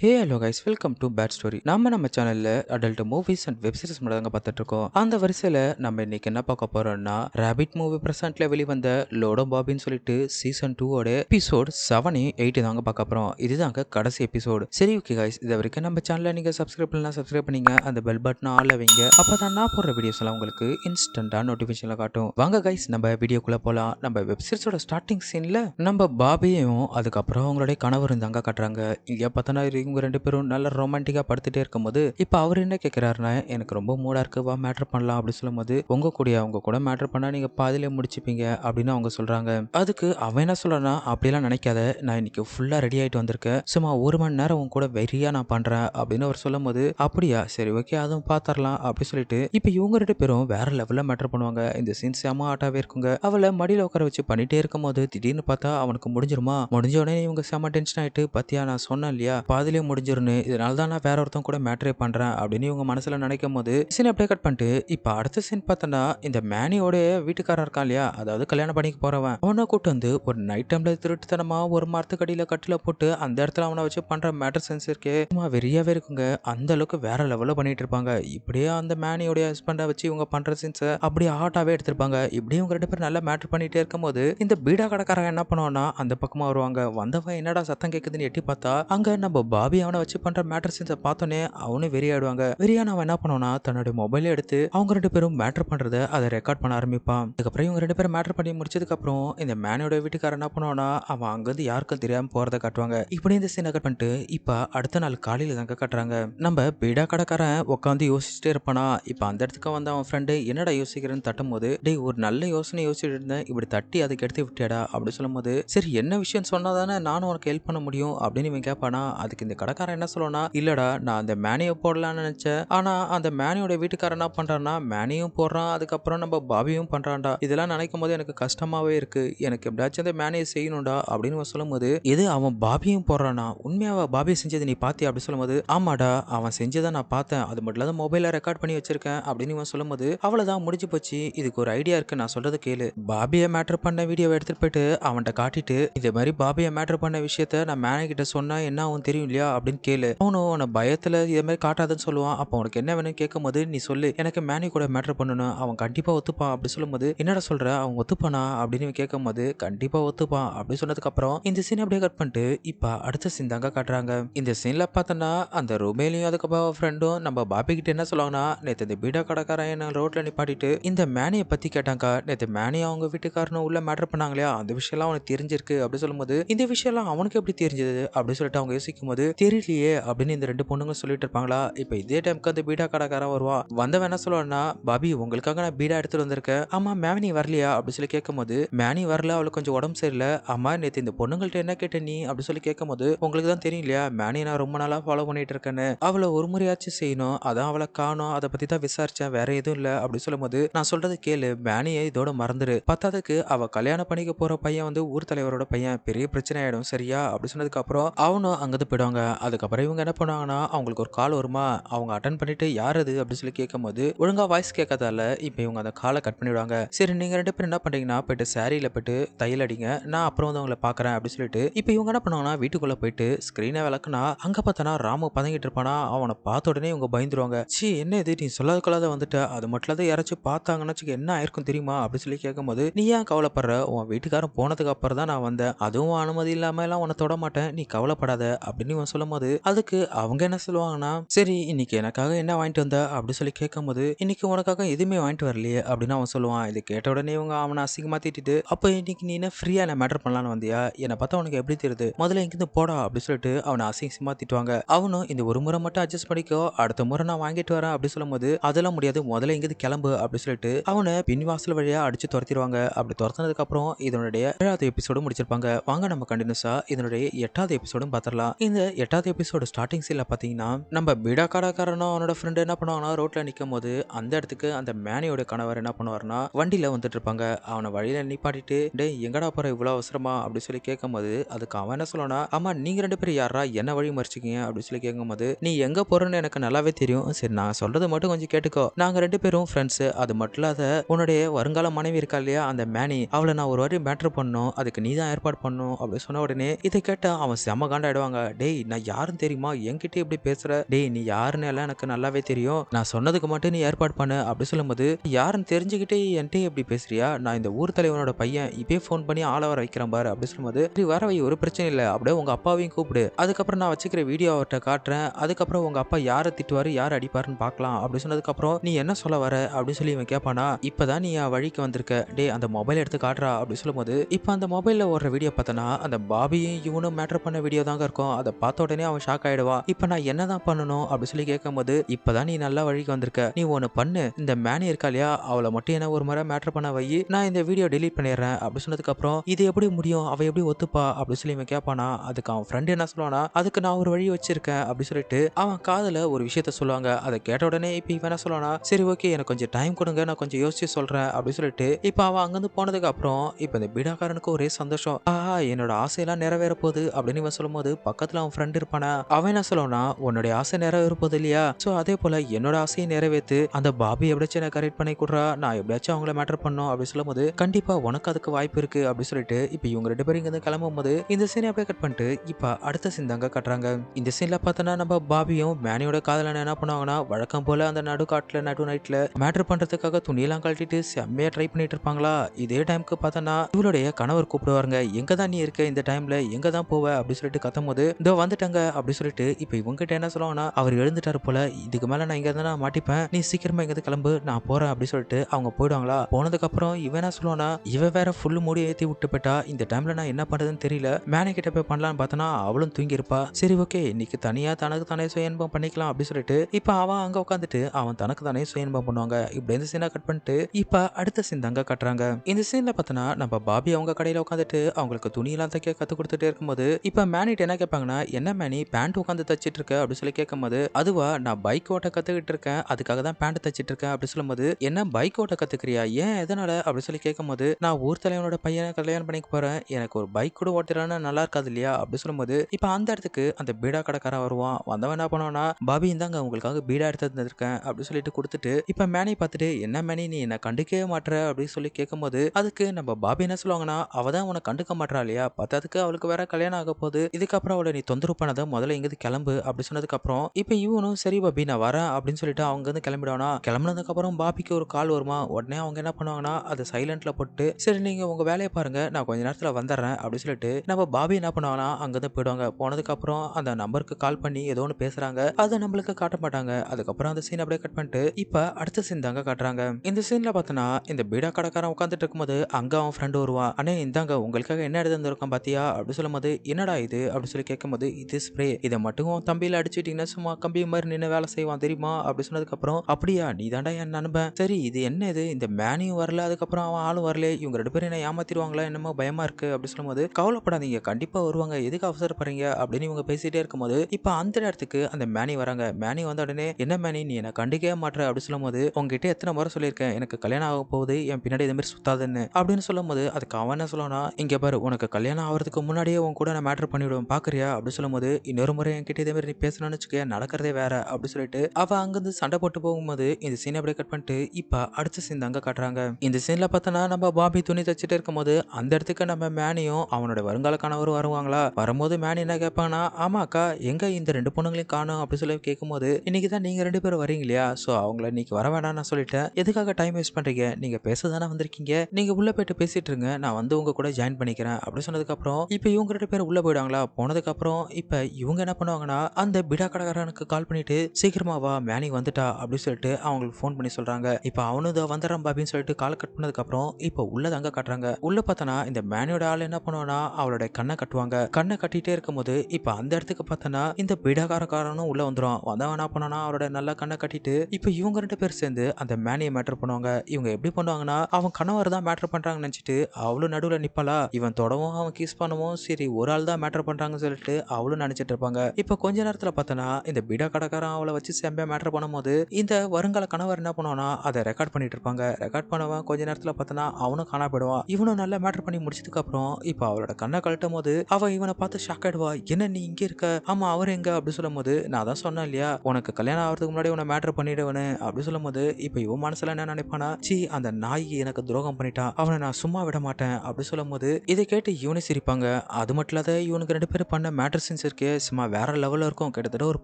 Hey hello guys welcome to bad story நம்ம நம்ம சேனல்ல adult movies and web series மட்டும் பார்த்துட்டு இருக்கோம் அந்த வரிசையில நம்ம இன்னைக்கு என்ன பார்க்க போறோம்னா ராபிட் மூவி பிரசன்ட்ல வெளிவந்த லோடோ பாபின்னு சொல்லிட்டு சீசன் டூவோட எபிசோட் செவன் எயிட் தாங்க பார்க்க போறோம். இதுதாங்க கடைசி எபிசோடு சரி ஓகே கைஸ் இது வரைக்கும் நம்ம சேனலை நீங்க சப்ஸ்கிரைப் பண்ணலாம் சப்ஸ்கிரைப் பண்ணீங்க அந்த பெல் பட்டன் ஆள் வைங்க. அப்பதான் நான் போடுற வீடியோஸ் எல்லாம் உங்களுக்கு இன்ஸ்டன்டா நோட்டிபிகேஷன்ல காட்டும். வாங்க கைஸ் நம்ம வீடியோக்குள்ள போலாம். நம்ம வெப் சீரிஸோட ஸ்டார்டிங் சீன்ல நம்ம பாபியையும் அதுக்கப்புறம் அவங்களுடைய கணவரும் தாங்க காட்டுறாங்க. இங்கே பார்த்தோன்னா இவங்க ரெண்டு பேரும் நல்ல ரொமான்டிக்காக படுத்துட்டே இருக்கும்போது இப்போ அவர் என்ன கேட்குறாருன்னா எனக்கு ரொம்ப மூடாக இருக்கு வா மேட்ரு பண்ணலாம் அப்படின்னு சொல்லும்போது உங்க கூட அவங்க கூட மேட்ரு பண்ணால் நீங்கள் பாதியிலே முடிச்சுப்பீங்க அப்படின்னு அவங்க சொல்கிறாங்க அதுக்கு அவன் என்ன சொல்கிறான்னா அப்படிலாம் நினைக்காத நான் இன்னைக்கு ஃபுல்லாக ரெடி ஆகிட்டு வந்திருக்கேன். சும்மா ஒரு மணி நேரம் உங்க கூட வெறியாக நான் பண்ணுறேன் அப்படின்னு அவர் சொல்லும் போது அப்படியா? சரி ஓகே அதுவும் பார்த்தரலாம் அப்படி சொல்லிட்டு இப்போ இவங்க ரெண்டு பேரும் வேற லெவலில் மேட்ரு பண்ணுவாங்க. இந்த சீன் செம ஆட்டாவே இருக்குங்க. அவளை மடியில் உட்கார வச்சு பண்ணிட்டே இருக்கும் போது திடீர்னு பார்த்தா அவனுக்கு முடிஞ்சிருமா? முடிஞ்ச உடனே இவங்க செம டென்ஷன் ஆயிட்டு பத்தியா நான் சொன்னேன் இல்லையா? பாதிலே முடிஞ்சிருன்னு இதனால தான் நான் வேற ஒருத்தன் கூட மேட்ரே பண்றேன் அப்படின்னு இவங்க மனசுல நினைக்கும் போது சீன் அப்படியே கட் பண்ணிட்டு இப்போ அடுத்த சீன் பார்த்தோன்னா இந்த மேனியோட வீட்டுக்காரன் இருக்கான் இல்லையா? அதாவது கல்யாணம் பண்ணிக்க போறவன். அவனை கூட்டு வந்து ஒரு நைட் டைம்ல திருட்டுத்தனமா ஒரு மரத்துக்கடியில கட்டில போட்டு அந்த இடத்துல அவனை வச்சு பண்ற மேட்டர் சென்ஸ் இருக்கே. சும்மா வெறியாவே இருக்குங்க. அந்த அளவுக்கு வேற லெவல்ல பண்ணிட்டு இருப்பாங்க. இப்படியே அந்த மேனியோட ஹஸ்பண்டை வச்சு இவங்க பண்ற சீன்ஸை அப்படியே ஹாட்டாவே எடுத்திருப்பாங்க. இப்படி இவங்க ரெண்டு பேரும் நல்லா மேட்டர் பண்ணிட்டே இருக்கும்போது இந்த பீடா கடைக்காரன் என்ன பண்ணுவான்னா அந்த பக்கமா வருவாங்க. வந்தவன் என்னடா சத்தம் கேக்குதுன்னு எட்டி பார்த்தா அங்க நம்ம அபி அவனை வச்சு பண்ற மேட்டர் சீன்ஸை பார்த்தோன்னே அவனும் வெறியாடுவாங்க வெறியான அவன் என்ன பண்ணுவானா தன்னுடைய மொபைலை எடுத்து அவங்க ரெண்டு பேரும் மேட்டர் பண்றத அதை ரெக்கார்ட் பண்ண ஆரம்பிப்பான். அதுக்கப்புறம் இவங்க ரெண்டு பேரும் மேட்டர் பண்ணி முடிச்சதுக்கு அப்புறம் இந்த மேனோட வீட்டுக்காரன் என்ன பண்ணுவானா அவன் அங்கிருந்து யாருக்கும் தெரியாம போறத காட்டுவாங்க. இப்படி இந்த சீனை கட் பண்ணிட்டு இப்ப அடுத்த நாள் காலையில தாங்க கட்டுறாங்க. நம்ம பீடா கடைக்காரன் உட்காந்து யோசிச்சுட்டே இருப்பானா இப்ப அந்த இடத்துக்கு வந்த அவன் ஃப்ரெண்டு என்னடா யோசிக்கிறேன்னு தட்டும் போது டேய் ஒரு நல்ல யோசனை யோசிச்சுட்டு இருந்தேன் இப்படி தட்டி அதுக்கு எடுத்து விட்டியாடா? அப்படின்னு சொல்லும்போது சரி என்ன விஷயம் சொன்னாதானே நானும் உனக்கு ஹெல்ப் பண்ண முடியும்? அப்படின்னு இவன் கேட்பானா அதுக்கு இந்த கடைக்காரன் என்ன சொல்லுவானா இல்லடா நான் அந்த மேனியை போடலாம்னு நினைச்சேன். ஆனா அந்த மேனியோட வீட்டுக்காரன் என்ன பண்றான்னா மேனியும் போடுறான். அதுக்கப்புறம் நம்ம பாபியும் பண்றான்டா. இதெல்லாம் நினைக்கும் போது எனக்கு கஷ்டமாவே இருக்கு. எனக்கு எப்படியாச்சும் அந்த மேனியை செய்யணும்டா அப்படின்னு அவன் சொல்லும்போது எது அவன் பாபியும் போடுறானா? உண்மையாவா பாபி செஞ்சது நீ பாத்தி அப்படி சொல்லும்போது ஆமாடா அவன் செஞ்சதை நான் பார்த்தேன். அது மட்டும் இல்லாத மொபைல ரெக்கார்ட் பண்ணி வச்சிருக்கேன். அப்படின்னு இவன் சொல்லும்போது அவ்வளவுதான் முடிஞ்சு போச்சு. இதுக்கு ஒரு ஐடியா இருக்கு. நான் சொல்றது கேளு. பாபியை மேட்டர் பண்ண வீடியோவை எடுத்துட்டு போயிட்டு அவன்கிட்ட காட்டிட்டு இதே மாதிரி பாபியை மேட்டர் பண்ண விஷயத்த நான் மேனே கிட்ட சொன்னா என்ன ஆகும் தெரியும் இல்லையா? அப்படின்னு கேளு. அவனும் உன பயத்துல இதே மாதிரி காட்டாதுன்னு சொல்லுவான். அப்போ உனக்கு என்ன வேணும்னு கேட்கும் போது நீ சொல்லு. எனக்கு மேனி கூட மேட்டர் பண்ணணும். அவன் கண்டிப்பா ஒத்துப்பான். அப்படி சொல்லும்போது என்னடா சொல்ற? அவன் ஒத்துப்பானா? அப்படின்னு கேட்கும் போது கண்டிப்பா ஒத்துப்பான். அப்படின்னு சொன்னதுக்கு அப்புறம் இந்த சீன் அப்படியே கட் பண்ணிட்டு இப்ப அடுத்த சீன் தாங்க காட்டுறாங்க. இந்த சீன்ல பார்த்தோன்னா அந்த ருமேலியும் அதுக்கப்புறம் ஃப்ரெண்டும் நம்ம பாபி கிட்ட என்ன சொல்லுவாங்கன்னா நேற்று இந்த பீடா கடைக்காரன் என்ன ரோட்ல நிப்பாட்டிட்டு இந்த மேனியை பத்தி கேட்டாங்க நேற்று மேனி அவங்க வீட்டுக்காரனும் உள்ள மேட்டர் பண்ணாங்களே அந்த விஷயம்லாம் அவனுக்கு தெரிஞ்சிருக்கு. அப்படி சொல்லும்போது இந்த விஷயம்லாம் அவனுக்கு எப்படி தெரிஞ்சது? அப்படின்னு சொல்லிட்டு அவங்க யோசிக்கும் போது தெரியலையே அப்படின்னு இந்த ரெண்டு பொண்ணுங்க சொல்லிட்டு இருப்பாங்களா? இப்போ இதே டைம்க்கு அந்த பீடா கடைக்காரன் வருவான் வந்தவன் என்ன சொல்லுவான்னா பாபி உங்களுக்காக நான் பீடா எடுத்துட்டு வந்திருக்கேன். ஆமா மேனி வரலையா? அப்படின்னு சொல்லி கேட்கும்போது மேனி வரல அவளுக்கு கொஞ்சம் உடம்பு சரியில்லை. அம்மா நேற்று இந்த பொண்ணுங்கள்ட்ட என்ன கேட்ட நீ? அப்படின்னு சொல்லி கேட்கும்போது உங்களுக்கு தான் தெரியும் இல்லையா மேனி நான் ரொம்ப நாளா ஃபாலோ பண்ணிட்டு இருக்கேன்னு. அவளை ஒரு முறையாச்சும் செய்யணும். அதான் அவளை காணும். அதை பத்தி தான் விசாரிச்சேன். வேற எதுவும் இல்லை. அப்படின்னு சொல்லும்போது நான் சொல்றது கேளு. மேனியை இதோட மறந்துரு. பத்தாததுக்கு அவ கல்யாணம் பண்ணிக்க போற பையன் வந்து ஊர் தலைவரோட பையன். பெரிய பிரச்சனை ஆயிடும். சரியா? அப்படி சொன்னதுக்கு அப்புறம் அவனும் அங்கிருந்து போயிடுவாங்க. அதுக்கப்புறம் இவங்க என்ன பண்ணுவாங்கன்னா அவங்களுக்கு ஒரு கால் வருமா? அவங்க அட்டன் பண்ணிட்டு யார் அது? அப்படின்னு சொல்லி கேட்கும்போது ஒழுங்கா வாய்ஸ் கேட்காதால இப்போ இவங்க அந்த காலை கட் பண்ணிவிடுவாங்க சரி நீங்க ரெண்டு பேரும் என்ன பண்றீங்கன்னா போயிட்டு சாரியில போயிட்டு தையல் அடிங்க. நான் அப்புறம் வந்து அவங்களை பாக்குறேன் அப்படின்னு சொல்லிட்டு இப்போ இவங்க என்ன பண்ணுவாங்கன்னா வீட்டுக்குள்ள போயிட்டு ஸ்கிரீனை விளக்குனா அங்க பார்த்தனா ராமு பதங்கிட்டு இருப்பானா? அவனை பார்த்த உடனே இவங்க பயந்துருவாங்க. சி என்ன இது? நீ சொல்லாத கொள்ளாத வந்துட்ட. அது மட்டும் இல்லாத யாராச்சும் பார்த்தாங்கன்னு வச்சுக்க என்ன ஆயிருக்கும் தெரியுமா? அப்படின்னு சொல்லி கேட்கும்போது நீ ஏன் கவலைப்படுற? உன் வீட்டுக்காரன் போனதுக்கு அப்புறம் தான் நான் வந்தேன். அதுவும் அனுமதி இல்லாம எல்லாம் உன்னை தொட மாட்டேன். நீ கவலைப்படாத. அப்படின்னு இவன் சொல்லும்போது அதுக்கு அவங்க என்ன சொல்லுவாங்கன்னா சரி இன்னைக்கு எனக்காக என்ன வாங்கிட்டு வந்த? அப்படின்னு சொல்லி கேட்கும்போது இன்னைக்கு உனக்காக எதுவுமே வாங்கிட்டு வரலையே அப்படின்னு அவன் சொல்லுவான். இது கேட்ட உடனே இவங்க அவனை அசிங்கமா திட்டிட்டு அப்போ இன்னைக்கு நீ என்ன ஃப்ரீயா என்ன மேட்டர் பண்ணலான்னு வந்தியா? என்னை பார்த்தா உனக்கு எப்படி தெரியுது? முதல்ல இங்கிருந்து போடா அப்படின்னு சொல்லிட்டு அவனை அசிங்கமா திட்டுவாங்க. அவனும் இந்த ஒரு முறை மட்டும் அட்ஜஸ்ட் பண்ணிக்கோ அடுத்த முறை நான் வாங்கிட்டு வரேன் அப்படின்னு சொல்லும்போது அதெல்லாம் முடியாது முதல்ல இங்கிருந்து கிளம்பு அப்படின்னு சொல்லிட்டு அவனை பின்வாசல் வழியா அடிச்சு துரத்திடுவாங்க. அப்படி துரத்தினதுக்கு அப்புறம் இதனுடைய ஏழாவது எபிசோடு முடிச்சிருப்பாங்க. வாங்க நம்ம கண்டினியூஸா இதனுடைய எட்டாவது எபிசோடும் பார்த்துடலாம். இந்த எட்டாவது எபிசோடு ஸ்டார்டிங் சீனில் பார்த்தீங்கன்னா நம்ம பீடா கடைக்காரனும் அவனோட ஃப்ரெண்டு என்ன பண்ணுவாங்கன்னா ரோட்டில் நிற்கும் போது அந்த இடத்துக்கு அந்த மேனியோட கணவர் என்ன பண்ணுவாருன்னா வண்டியில் வந்துட்டு இருப்பாங்க. அவனை வழியில் நிப்பாட்டிட்டு டேய் எங்கடா போகிற இவ்வளோ அவசரமா? அப்படின்னு சொல்லி கேட்கும்போது அதுக்கு அவன் என்ன சொல்லனா ஆமா நீங்கள் ரெண்டு பேரும் யாரா என்ன வழி மறிச்சிக்கிங்க அப்படின்னு சொல்லி கேட்கும்போது நீ எங்கே போகிறேன்னு எனக்கு நல்லாவே தெரியும். சரி நான் சொல்கிறது மட்டும் கொஞ்சம் கேட்டுக்கோ. நாங்கள் ரெண்டு பேரும் ஃப்ரெண்ட்ஸ் அது மட்டும் இல்லாத உன்னுடைய வருங்கால மனைவி இருக்கா இல்லையா அந்த மேனி அவளை நான் ஒரு வாட்டி மேட்ரு பண்ணணும். அதுக்கு நீ தான் ஏற்பாடு பண்ணணும். அப்படின்னு சொன்ன உடனே இதை கேட்டால் அவன் செம காண்டாயிடுவாங்க. டேய் நான் யாருன்னு தெரியுமா? என்கிட்ட எப்படி பேசுற? டேய் நீ யாருன்னு எல்லாம் எனக்கு நல்லாவே தெரியும். நான் சொன்னதுக்கு மட்டும் நீ ஏற்பாடு பண்ணு அப்படி சொல்லும்போது யாருன்னு தெரிஞ்சுக்கிட்டே என்கிட்ட எப்படி பேசுறியா? நான் இந்த ஊர் தலைவனோட பையன். இப்பயே ஃபோன் பண்ணி ஆள வர வைக்கிறேன் பாரு. அப்படி சொல்லும்போது சரி வர வை ஒரு பிரச்சனை இல்லை. அப்படியே உங்க அப்பாவையும் கூப்பிடு. அதுக்கப்புறம் நான் வச்சுக்கிற வீடியோ அவர்கிட்ட காட்டுறேன். அதுக்கப்புறம் உங்க அப்பா யாரை திட்டுவாரு யார் அடிப்பாருன்னு பார்க்கலாம். அப்படி சொன்னதுக்கப்புறம் நீ என்ன சொல்ல வர? அப்படின்னு சொல்லி இவன் கேட்பானா இப்பதான் நீ என் வழிக்கு வந்திருக்க. டே அந்த மொபைல் எடுத்து காட்டுறா. அப்படி சொல்லும்போது இப்போ அந்த மொபைல்ல ஓடுற வீடியோ பார்த்தனா அந்த பாபியும் இவனும் மேட்டர் பண்ண வீடியோ தாங்க இருக்கும். அதை பார்த்து உடனே அவன் ஷாக் ஆயிடுவா. இப்போ நான் என்னதான் பண்ணணும்? அப்படின்னு சொல்லி கேட்கும்போது இப்பதான் நீ நல்லா வழிக்கு வந்திருக்க. நீ ஒன்று பண்ணு. இந்த மேனி இருக்கா இல்லையா அவளை மட்டும் என்ன ஒரு முறை மேட்டர் பண்ண வை. நான் இந்த வீடியோ டெலீட் பண்ணிடுறேன். அப்படி சொன்னதுக்கு அப்புறம் இது எப்படி முடியும்? அவ எப்படி ஒத்துப்பா? அப்படின்னு சொல்லி இவன் கேட்பானா அதுக்கு அவன் ஃப்ரெண்டு என்ன சொல்லுவானா அதுக்கு நான் ஒரு வழி வச்சிருக்கேன். அப்படின்னு சொல்லிட்டு அவன் காதில் ஒரு விஷயத்த சொல்லுவாங்க. அதை கேட்ட உடனே இப்போ இவன் என்ன சொல்லுவானா சரி ஓகே எனக்கு கொஞ்சம் டைம் கொடுங்க. நான் கொஞ்சம் யோசிச்சு சொல்றேன். அப்படின்னு சொல்லிட்டு இப்போ அவன் அங்கிருந்து போனதுக்கு அப்புறம் இப்போ இந்த பீடாக்காரனுக்கு ஒரே சந்தோஷம். ஆஹா என்னோட ஆசையெல்லாம் நிறைவேற போகுது. அப்படின்னு இவன் சொல்லும்போது பக்கத்துல அவன் ஃப்ரெண்ட் இருப்பானா அவன் என்ன சொல்லுவானா உன்னுடைய ஆசை நிறைவேற இல்லையா? ஸோ அதே போல என்னோட ஆசையை நிறைவேற்று அந்த பாபி எப்படியாச்சும் எனக்கு கரெக்ட் பண்ணி கொடுறா நான் எப்படியாச்சும் அவங்கள மேட்டர் பண்ணும் அப்படின்னு சொல்லும்போது கண்டிப்பா உனக்கு அதுக்கு வாய்ப்பு இருக்கு அப்படின்னு சொல்லிட்டு இப்போ இவங்க ரெண்டு பேரும் இங்கிருந்து கிளம்பும் போது இந்த சீனை அப்படியே கட் பண்ணிட்டு இப்போ அடுத்த சீன் தாங்க கட்டுறாங்க. இந்த சீன்ல பார்த்தோன்னா நம்ம பாபியும் மேனியோட காதலன் என்ன பண்ணுவாங்கன்னா வழக்கம் போல அந்த நடு காட்டில் நடு நைட்ல மேட்டர் பண்றதுக்காக துணியெல்லாம் கழட்டிட்டு செம்மையா ட்ரை பண்ணிட்டு இருப்பாங்களா? இதே டைம்க்கு பார்த்தோன்னா இவளுடைய கணவர் கூப்பிடுவாருங்க எங்க தான் நீ இருக்க இந்த டைம்ல எங்க தான் போவ? அப்படி சொல்லிட்டு கத்தும் போது இதோ வந்துட்டாங்க அப்படி சொல்லிட்டு இப்போ இவங்ககிட்ட என்ன சொல்லுவாங்கன்னா அவர் எழுந்துட்டாரு போல இதுக்கு மேல நான் இங்க இருந்தா மாட்டிப்பேன் நீ சீக்கிரமா இங்க கிளம்பு நான் போறேன் அப்படி சொல்லிட்டு அவங்க போயிடுவாங்களா? போனதுக்கு அப்புறம் இவன் என்ன சொல்லுவானா இவன் வேற ஃபுல் மூடி ஏத்தி விட்டு போயிட்டா இந்த டைம்ல நான் என்ன பண்றதுன்னு தெரியல மேனே கிட்ட போய் பண்ணலாம்னு பார்த்தனா அவளும் தூங்கி இருப்பா சரி ஓகே இன்னைக்கு தனியா தனக்கு தானே சுய இன்பம் பண்ணிக்கலாம் அப்படி சொல்லிட்டு இப்போ அவன் அங்க உட்காந்துட்டு அவன் தனக்கு தானே சுயன்பம் பண்ணுவாங்க. இப்படி இந்த சீனா கட் பண்ணிட்டு இப்போ அடுத்த சீன் தாங்க கட்டுறாங்க. இந்த சீன்ல பார்த்தனா நம்ம பாபி அவங்க கடையில உட்காந்துட்டு அவங்களுக்கு துணியெல்லாம் தைக்க கத்து கொடுத்துட்டே இருக்கும்போது இப்போ மேனிட் என்ன கேட்பாங்கன்னா என்ன மேனி பேண்ட் உட்காந்து தச்சிட்டு இருக்க அப்படின்னு சொல்லி கேட்கும்போது அதுவா நான் பைக் ஓட்ட கத்துக்கிட்டு இருக்கேன் அதுக்காக தான் பேண்ட் தச்சிட்டு இருக்கேன் அப்படி சொல்லும்போது என்ன பைக் ஓட்ட கத்துக்கிறியா? ஏன் எதனால? அப்படின்னு சொல்லி கேட்கும்போது நான் ஊர் தலைவனோட பையனை கல்யாணம் பண்ணிக்க போறேன். எனக்கு ஒரு பைக் கூட ஓட்டுறான்னு நல்லா இருக்காது இல்லையா? அப்படின்னு சொல்லும்போது இப்போ அந்த இடத்துக்கு அந்த பீடா கடைக்காரன் வருவான். வந்தவன் என்ன பண்ணுவானா பாபி இந்தாங்க உங்களுக்காக பீடா எடுத்து தந்திருக்கேன். அப்படின்னு சொல்லிட்டு கொடுத்துட்டு இப்போ மேனி பார்த்துட்டு என்ன மேனி நீ என்ன கண்டுக்கவே மாட்ற? அப்படின்னு சொல்லி கேட்கும்போது அதுக்கு நம்ம பாபி என்ன சொல்லுவாங்கன்னா அவ தான் உன்னை கண்டுக்க மாட்டா இல்லையா? பத்தாதுக்கு அவளுக்கு வேற கல்யாணம் ஆக போகுது. இதுக்கப்புறம் அவளை நீ தொந்தரவு பண்ணதை முதல்ல இங்கிருந்து கிளம்பு அப்படி சொன்னதுக்கப்புறம் இப்போ இவனும் சரி பாபி நான் வரேன் அப்படின்னு சொல்லிட்டு அவங்க வந்து கிளம்பிடுவானா? கிளம்புனதுக்கப்புறம் பாபிக்கு ஒரு கால் வருமா? உடனே அவங்க என்ன பண்ணுவாங்கன்னா அதை சைலண்ட்ல போட்டு சரி நீங்க உங்க வேலையை பாருங்க நான் கொஞ்ச நேரத்தில் வந்துடுறேன் அப்படின்னு சொல்லிட்டு நம்ம பாபி என்ன பண்ணுவாங்கன்னா அங்கேருந்து போயிடுவாங்க. போனதுக்கப்புறம் அந்த நம்பருக்கு கால் பண்ணி ஏதோ ஒன்று பேசுறாங்க. அதை நம்மளுக்கு காட்ட மாட்டாங்க. அதுக்கப்புறம் அந்த சீன் அப்படியே கட் பண்ணிட்டு இப்போ அடுத்த சீன் தாங்க காட்டுறாங்க. இந்த சீன்ல பார்த்தோன்னா இந்த பீடா கடைக்காரன் உட்காந்துட்டு இருக்கும்போது அங்கே அவன் ஃப்ரெண்டு வருவான். அண்ணே இந்தாங்க உங்களுக்காக என்ன எடுத்து வந்திருக்கான் பாத்தியா? அப்படின்னு சொல்லும்போது என்னடா இது? அப்படின்னு சொல்லி கேட்கும்போது இது ஸ்ப்ரே இதை மட்டும் தம்பியில் தம்பியில சும்மா கம்பி மாதிரி நின்று வேலை செய்வான் தெரியுமா? அப்படி சொன்னதுக்கப்புறம் அப்படியா நீ தாண்டா என் நண்பன் சரி இது என்ன இது? இந்த மேனியும் வரல அதுக்கப்புறம் அவன் ஆளும் வரல இவங்க ரெண்டு பேரும் என்ன ஏமாத்திடுவாங்களா? என்னமோ பயமா இருக்கு. அப்படி சொல்லும்போது கவலைப்படாதீங்க கண்டிப்பா வருவாங்க. எதுக்கு அவசரப்படுறீங்க? அப்படின்னு இவங்க பேசிட்டே இருக்கும்போது இப்போ அந்த இடத்துக்கு அந்த மேனி வராங்க. மேனி வந்த உடனே என்ன மேனி நீ என்ன கண்டுக்கவே மாட்டுற அப்படி சொல்லும்போது உங்ககிட்ட எத்தனை முறை சொல்லியிருக்கேன். எனக்கு கல்யாணம் ஆக போகுது. என் பின்னாடி இதே மாதிரி சுத்தாதுன்னு. அப்படின்னு சொல்லும்போது அதுக்கு அவன் என்ன சொல்லணும்னா இங்க பாரு உனக்கு கல்யாணம் ஆகிறதுக்கு முன்னாடியே உன் கூட நான் மேட்டர் பண்ணிவிடுவேன். பாக்குறியா? போது இன்னொரு முறை என்கிட்ட இதே மாதிரி நீ பேசணும்னு வச்சுக்க நடக்கிறதே வேற அப்படின்னு சொல்லிட்டு அவ அங்கிருந்து சண்டை போட்டு போகும்போது இந்த சீனை அப்படியே கட் பண்ணிட்டு இப்ப அடுத்த சீன் தாங்க காட்டுறாங்க. இந்த சீன்ல பார்த்தோன்னா நம்ம பாபி துணி தச்சுட்டு இருக்கும்போது அந்த இடத்துக்கு நம்ம மேனியும் அவனோட வருங்கால கணவரும் வருவாங்களா? வரும்போது மேனி என்ன கேட்பாங்கன்னா ஆமா அக்கா எங்க இந்த ரெண்டு பொண்ணுங்களையும் காணும் அப்படின்னு சொல்லி கேட்கும்போது இன்னைக்கு தான் நீங்க ரெண்டு பேரும் வரீங்க இல்லையா ஸோ அவங்கள இன்னைக்கு வர வேணாம் நான் சொல்லிட்டேன். எதுக்காக டைம் வேஸ்ட் பண்றீங்க? நீங்க பேச தானே வந்திருக்கீங்க? நீங்க உள்ள போயிட்டு பேசிட்டு இருங்க. நான் வந்து உங்க கூட ஜாயின் பண்ணிக்கிறேன் அப்படி சொன்னதுக்கு அப்புறம் இப்போ இவங்க ரெண்டு பேரும் உள்ள போயிடுவாங்களா? போனதுக்கு அப்புறம் இப்போ இவங்க என்ன பண்ணுவாங்கன்னா அந்த பிடா கடைக்காரனுக்கு கால் பண்ணிட்டு சீக்கிரமா வா மேனி வந்துட்டா அப்படின்னு சொல்லிட்டு அவங்களுக்கு ஃபோன் பண்ணி சொல்றாங்க. இப்போ அவனு இதை வந்துடுறான் பாபின்னு சொல்லிட்டு கால் கட் பண்ணதுக்கு அப்புறம் இப்போ உள்ள தாங்க காட்டுறாங்க. உள்ள பார்த்தனா இந்த மேனியோட ஆள் என்ன பண்ணுவானா அவளோட கண்ணை கட்டுவாங்க. கண்ணை கட்டிட்டே இருக்கும்போது இப்போ அந்த இடத்துக்கு பார்த்தனா இந்த பிடாகாரக்காரனும் உள்ள வந்துடும் வந்தவன் என்ன பண்ணானா அவரோட நல்லா கண்ணை கட்டிட்டு இப்போ இவங்க ரெண்டு பேர் சேர்ந்து அந்த மேனியை மேட்டர் பண்ணுவாங்க. இவங்க எப்படி பண்ணுவாங்கன்னா அவன் கணவர் தான் மேட்டர் பண்றாங்கன்னு நினைச்சிட்டு அவளும் நடுவில் நிப்பாளா? இவன் தொடவும் அவன் கிஸ் பண்ணவும். சரி ஒரு ஆள் தான் மேட்டர் பண்றாங்கன்னு சொல்லிட்டு அவளும் நினைச்சிட்டு இருப்பாங்க. இப்போ கொஞ்ச நேரத்துல பார்த்தனா இந்த பிடா கடைக்காரன் அவளை வச்சு செம்மையா மேட்டர் பண்ணும்போது இந்த வருங்கால கணவர் என்ன பண்ணுவானா அதை ரெக்கார்ட் பண்ணிட்டு இருப்பாங்க. ரெக்கார்ட் பண்ணவன் கொஞ்ச நேரத்துல பார்த்தனா அவனும் காணா போயிடுவான். இவனும் நல்லா மேட்டர் பண்ணி முடிச்சதுக்கு அப்புறம் இப்போ அவளோட கண்ணை கழட்டும் போது அவ இவனை பார்த்து ஷாக் ஆயிடுவா. என்ன நீ இங்க இருக்க? ஆமா அவர் எங்க? அப்படி சொல்லும் போது நான் தான் சொன்னேன் இல்லையா? உனக்கு கல்யாணம் ஆகிறதுக்கு முன்னாடி உன்னை மேட்டர் பண்ணிடுவனு அப்படி சொல்லும் போது இப்போ இவன் மனசுல என்ன நினைப்பானா சி அந்த நாய் எனக்கு துரோகம் பண்ணிட்டான் அவனை நான் சும்மா விட மாட்டேன். அப்படி சொல்லும் போது இதை கேட்டு இவனே சிரிப்பாங்க. அது மட்டும் இல்லாத இவனுக்கு ரெண்டு பேரும் பண்ண மேட்டர் சீன்ஸ் இருக்கே சும்மா வேற லெவலில் இருக்கும். கிட்டத்தட்ட ஒரு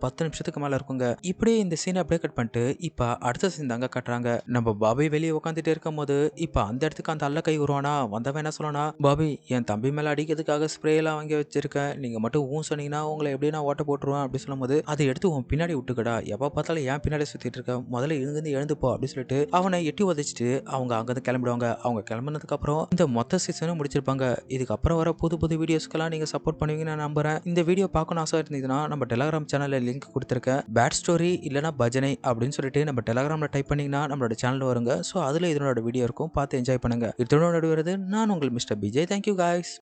பத்து நிமிஷத்துக்கு மேலே இருக்குங்க. இப்படியே இந்த சீனை அப்படியே கட் பண்ணிட்டு இப்போ அடுத்த சீன் தாங்க கட்டுறாங்க. நம்ம பாபி வெளியே உட்காந்துட்டே இருக்கும் போது இப்போ அந்த இடத்துக்கு அந்த அல்ல கை வருவானா வந்தவன் என்ன சொல்லனா பாபி என் தம்பி மேலே அடிக்கிறதுக்காக ஸ்ப்ரே எல்லாம் வாங்கி வச்சிருக்கேன். நீங்கள் மட்டும் ஊன் சொன்னீங்கன்னா உங்களை எப்படி நான் ஓட்ட போட்டுருவேன்? அப்படி சொல்லும்போது அதை எடுத்து உன் பின்னாடி விட்டுக்கடா. எப்போ பார்த்தாலும் ஏன் பின்னாடி சுற்றிட்டு இருக்க. முதல்ல எழுந்து எழுந்துப்போ அப்படின்னு சொல்லிட்டு அவனை எட்டி உதச்சிட்டு அவங்க அங்கேருந்து கிளம்பிடுவாங்க. அவங்க கிளம்புனதுக்கு அப்புறம் இந்த மொத்த சீசனும் முடிச்சிருப்பாங்க. இதுக்கப்புறம் வர புது புது வீடியோஸ்க்கெல்லாம் நீங்கள் சப்போர்ட் பண்ணுவீங்கன்னு நான் நம்புறேன். இந்த வீடியோ பார்க்கணும் ஆசை இருந்ததுன்னா நம்ம டெலகிராம் சேனலில் லிங்க் கொடுத்துருக்கேன் பேட் ஸ்டோரி இல்லைனா பஜனை அப்படின்னு சொல்லிட்டு நம்ம டெலகிராமில் டைப் பண்ணிங்கன்னா நம்மளோட சேனல் வருங்க. ஸோ அதில் இதனோட வீடியோ இருக்கும். பார்த்து என்ஜாய் பண்ணுங்க. இதனோட வருது நான் உங்கள் மிஸ்டர் விஜய் தேங்க்யூ காய்ஸ்